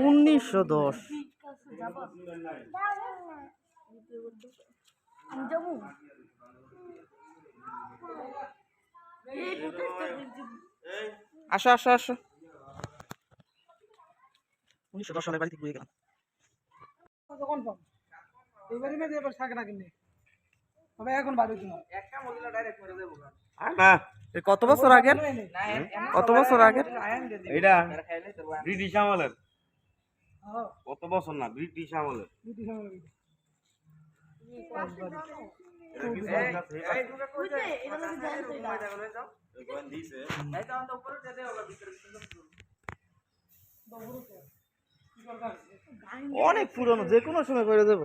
উনিশশো দশ। আসো আসো আসো। উনিশশো দশ সালের বাড়ি থেকে ঘুরে গেলাম। কনফার্ম এবারে মেয়ে এবার থাকে না কিনে তবে এখন বাড়ি কিনা না। এ কত বছর আগের? কত বছর আগের? এটা ব্রিটিশ আমলের। হ্যাঁ কত বছর না ব্রিটিশ আমলের। অনেক পুরনো যে কোনো সময় করে দেবো।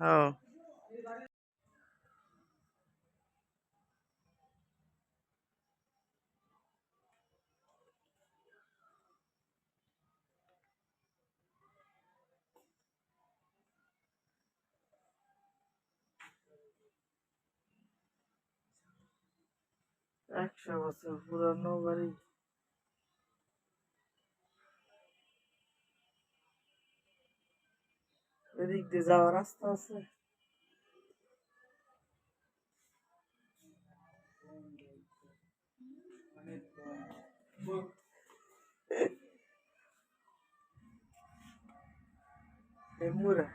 হ্যাঁ একশো বছর পুরানো বাড়ি। Predic dezaur asta să... Pe mură.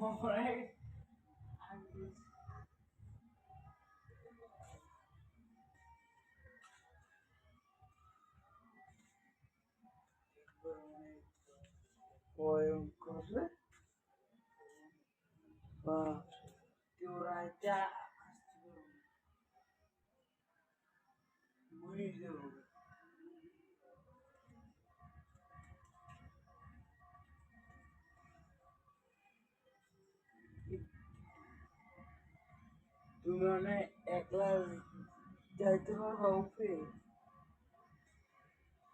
Alright. রে বাপ তোরাইটা মরে যাব তুমি মানে একলা যাইতে পারবা উপরে?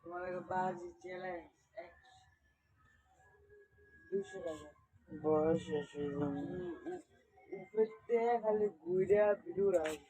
তোমার বাজি চ্যালেঞ্জ বয়স শেষ হয়ে যাবে উপর খালি ঘুরে ভিডিও রাখবে